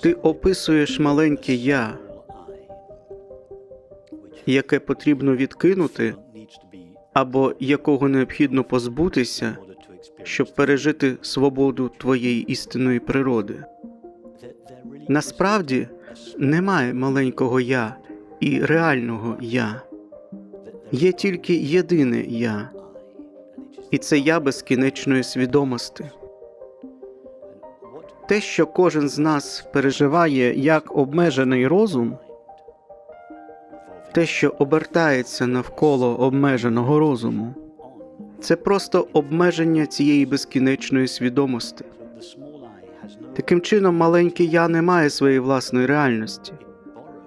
Ти описуєш маленьке я, яке потрібно відкинути або якого необхідно позбутися, щоб пережити свободу твоєї істинної природи. Насправді немає маленького я і реального я. Є тільки єдине я, і це я безкінечної свідомості. Те, що кожен з нас переживає як обмежений розум, те, що обертається навколо обмеженого розуму, це просто обмеження цієї безкінечної свідомості. Таким чином, маленьке я не має своєї власної реальності.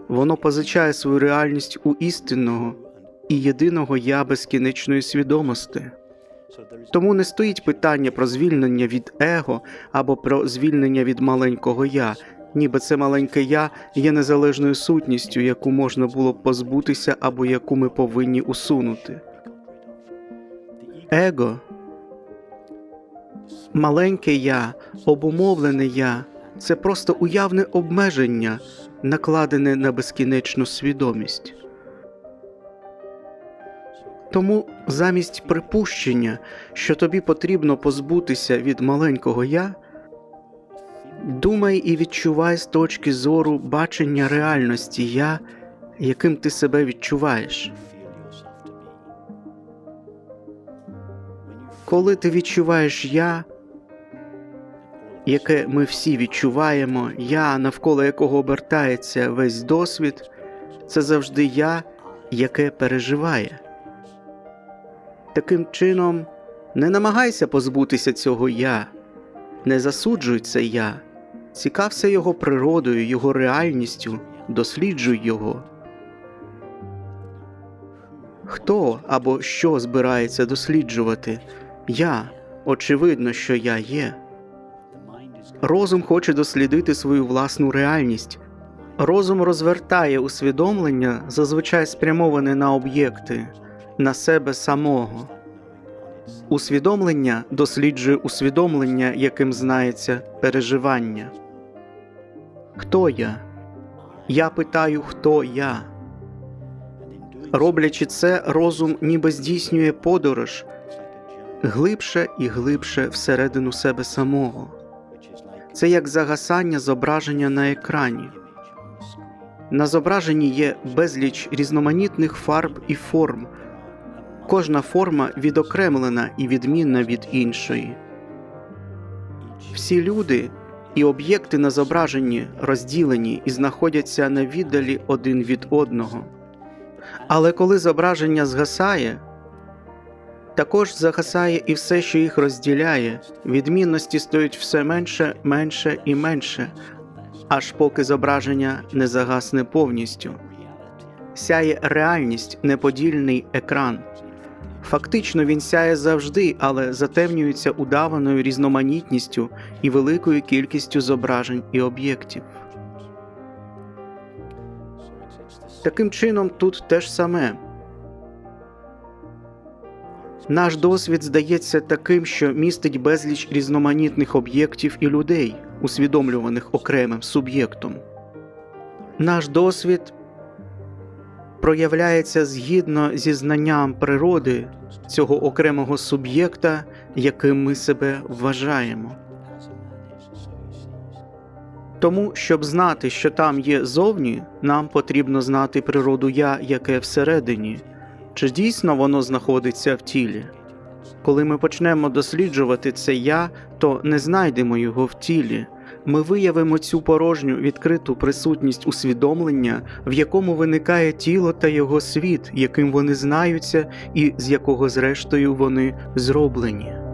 Воно позичає свою реальність у істинного і єдиного я безкінечної свідомості. Тому не стоїть питання про звільнення від его або про звільнення від маленького я, ніби це маленьке я є незалежною сутністю, яку можна було б позбутися або яку ми повинні усунути. Его маленьке я, обумовлене я це просто уявне обмеження, накладене на безкінечну свідомість. Тому замість припущення, що тобі потрібно позбутися від маленького я, думай і відчувай з точки зору бачення реальності я, яким ти себе відчуваєш. Коли ти відчуваєш я, яке ми всі відчуваємо, я, навколо якого обертається весь досвід, це завжди я, яке переживає. Таким чином, не намагайся позбутися цього я, не засуджуй це я, цікався його природою, його реальністю, досліджуй його. Хто або що збирається досліджувати? Я. Очевидно, що я є. Розум хоче дослідити свою власну реальність. Розум розвертає усвідомлення, зазвичай спрямоване на об'єкти, на себе самого. Усвідомлення досліджує усвідомлення, яким знається переживання. Хто я? Я питаю, хто я. Роблячи це, розум ніби здійснює подорож глибше і глибше всередину себе самого. Це як загасання зображення на екрані. На зображенні є безліч різноманітних фарб і форм. Кожна форма відокремлена і відмінна від іншої. Всі люди і об'єкти на зображенні розділені і знаходяться на віддалі один від одного. Але коли зображення згасає, також загасає і все, що їх розділяє, відмінності стають все менше, менше і менше, аж поки зображення не загасне повністю. Сяє реальність, неподільний екран. Фактично він сяє завжди, але затемнюється удаваною різноманітністю і великою кількістю зображень і об'єктів. Таким чином, тут те ж саме. Наш досвід здається таким, що містить безліч різноманітних об'єктів і людей, усвідомлюваних окремим суб'єктом. Наш досвід проявляється згідно зі знанням природи цього окремого суб'єкта, яким ми себе вважаємо. Тому, щоб знати, що там є зовні, нам потрібно знати природу я, яке всередині, чи дійсно воно знаходиться в тілі. Коли ми почнемо досліджувати це я, то не знайдемо його в тілі. Ми виявимо цю порожню відкриту присутність усвідомлення, в якому виникає тіло та його світ, яким вони знаються, і з якого зрештою вони зроблені.